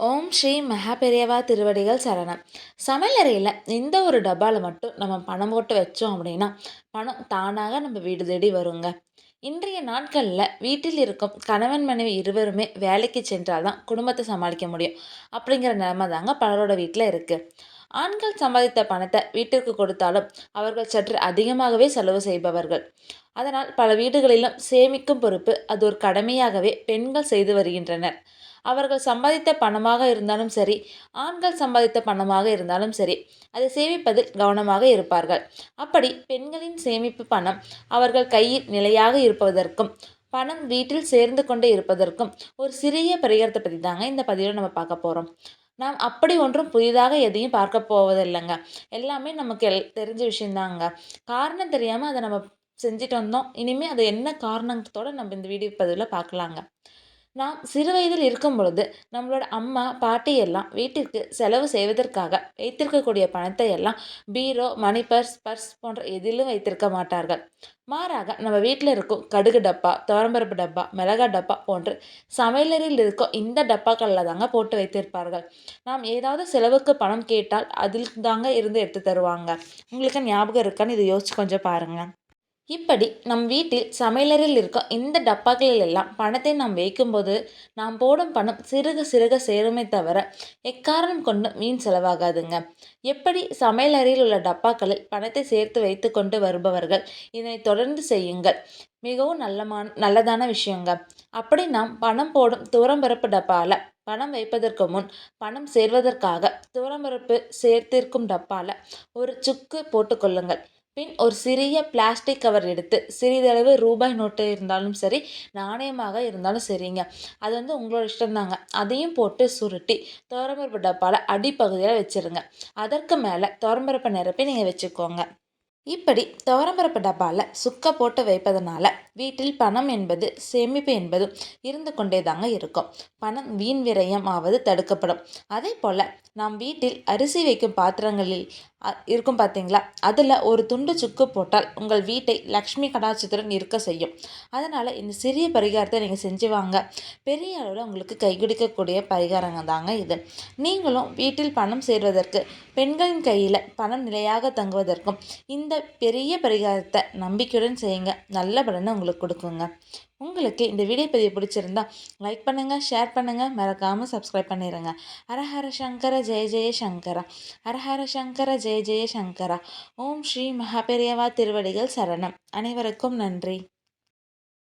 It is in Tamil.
ஓம் ஸ்ரீ மகாபெரியவா திருவடிகள் சரணம். சமையலறையில் இந்த ஒரு டப்பாவில் மட்டும் நம்ம பணம் போட்டு வச்சோம் அப்படின்னா பணம் தானாக நம்ம வீடு தேடி வருங்க. இன்றைய நாட்களில் வீட்டில் இருக்கும் கணவன் மனைவி இருவருமே வேலைக்கு சென்றால் தான் குடும்பத்தை சமாளிக்க முடியும். அப்படிங்கிற நிலைமை தாங்க பலரோட வீட்டில் இருக்குது ஆண்கள் சம்பாதித்த பணத்தை வீட்டிற்கு கொடுத்தாலும் அவர்கள் சற்று அதிகமாகவே செலவு செய்பவர்கள். அதனால் பல வீடுகளிலும் சேமிக்கும் பொறுப்பு அது ஒரு கடமையாகவே பெண்கள் செய்து வருகின்றனர். அவர்கள் சம்பாதித்த பணமாக இருந்தாலும் சரி ஆண்கள் சம்பாதித்த பணமாக இருந்தாலும் சரி அதை சேமிப்பதில் கவனமாக இருப்பார்கள். அப்படி பெண்களின் சேமிப்பு பணம் அவர்கள் கையில் நிலையாக இருப்பதற்கும் பணம் வீட்டில் சேர்ந்து கொண்டே இருப்பதற்கும் ஒரு சிறிய பரிகாரத்தை பற்றி தாங்க இந்த பதிவில் நம்ம பார்க்க போகிறோம் நாம் அப்படி ஒன்றும் புதிதாக எதையும் பார்க்க போவதில்லைங்க. எல்லாமே நமக்கு எல் தெரிஞ்ச விஷயந்தாங்க. காரணம் தெரியாமல் அதை நம்ம செஞ்சுட்டு வந்தோம். இனிமேல் அது என்ன காரணத்தோடு நம்ம இந்த வீடியோ பதிவில் பார்க்கலாங்க. நாம் சிறு வயதில் இருக்கும் பொழுது நம்மளோட அம்மா பாட்டி எல்லாம் வீட்டிற்கு செலவு செய்வதற்காக வைத்திருக்கக்கூடிய பணத்தை எல்லாம் பீரோ மணி பர்ஸ் பர்ஸ் போன்ற எதிலும் வைத்திருக்க மாட்டார்கள். மாறாக நம்ம வீட்டில் இருக்கும் கடுகு டப்பா துவரம்பருப்பு டப்பா மிளகா டப்பா போன்று சமையலறையில் இருக்கும் இந்த டப்பாக்களில் தாங்க போட்டு வைத்திருப்பார்கள். நாம் ஏதாவது செலவுக்கு பணம் கேட்டால் அதில் தாங்க இருந்து எடுத்து தருவாங்க. உங்களுக்கு ஞாபகம் இருக்கான்னு இதை யோசிச்சு கொஞ்சம் பாருங்கள் இப்படி நம் வீட்டில் சமையலறையில் இருக்க இந்த டப்பாக்களில் எல்லாம் பணத்தை நாம் வைக்கும்போது நாம் போடும் பணம் சிறுக சிறுக சேருமே தவிர எக்காரணம் கொண்டு மீன் செலவாகாதுங்க. எப்படி சமையலறையில் உள்ள டப்பாக்களில் பணத்தை சேர்த்து வைத்து கொண்டு வருபவர்கள் இதனை தொடர்ந்து செய்யுங்கள். மிகவும் நல்லமான நல்லதான விஷயங்க. அப்படி நாம் பணம் போடும் தூரம்பரப்பு டப்பாவில் பணம் வைப்பதற்கு முன் பணம் சேர்வதற்காக தூரம்பரப்பு சேர்த்திருக்கும் டப்பாவில் ஒரு சுக்கு போட்டுக்கொள்ளுங்கள் பின் ஒரு சிறிய பிளாஸ்டிக் கவர் எடுத்து சிறிதளவு ரூபாய் நோட்டு இருந்தாலும் சரி நாணயமாக இருந்தாலும் சரிங்க. அது வந்து உங்களோட இஷ்டம்தாங்க. அதையும் போட்டு சுருட்டி துவரம்பருப்பு டப்பாவில் அடிப்பகுதியில் வச்சுருங்க. அதற்கு மேலே துவரம்பருப்பை நிரப்பி நீங்கள் வச்சுக்கோங்க. இப்படி துவரம்பருப்பு டப்பாவில் சுக்க போட்டு வைப்பதனால வீட்டில் பணம் என்பது சேமிப்பு என்பதும் இருந்து கொண்டே தாங்க இருக்கும். பணம் வீண் விரயம் ஆவது தடுக்கப்படும். அதே போல் நாம் வீட்டில் அரிசி வைக்கும் பாத்திரங்களில் இருக்கும் பார்த்தீங்களா அதில் ஒரு துண்டு சுக்கு போட்டால் உங்கள் வீட்டை லக்ஷ்மி கடாட்சத்துடன் இருக்க செய்யும். அதனால் இந்த சிறிய பரிகாரத்தை நீங்கள் செஞ்சு வாங்க. பெரிய அளவில் உங்களுக்கு கைகுடிக்கக்கூடிய பரிகாரங்க தாங்க இது. நீங்களும் வீட்டில் பணம் சேர்வதற்கு பெண்களின் கையில் பணம் நிலையாக தங்குவதற்கும் இந்த பெரிய பரிகாரத்தை நம்பிக்கையுடன் செய்யுங்க. நல்ல பலனை உங்களுக்கு கொடுக்குங்க. உங்களுக்கு இந்த வீடியோ பதிவு பிடிச்சிருந்தா லைக் பண்ணுங்கள் ஷேர் பண்ணுங்கள் மறக்காமல் சப்ஸ்கிரைப் பண்ணிடுங்க ஹரஹர சங்கர ஜெய ஜெய சங்கரா. ஹரஹர சங்கர ஜெய ஜெய சங்கரா. ஓம் ஸ்ரீ மகாபெரியவா திருவடிகள் சரணம். அனைவருக்கும் நன்றி.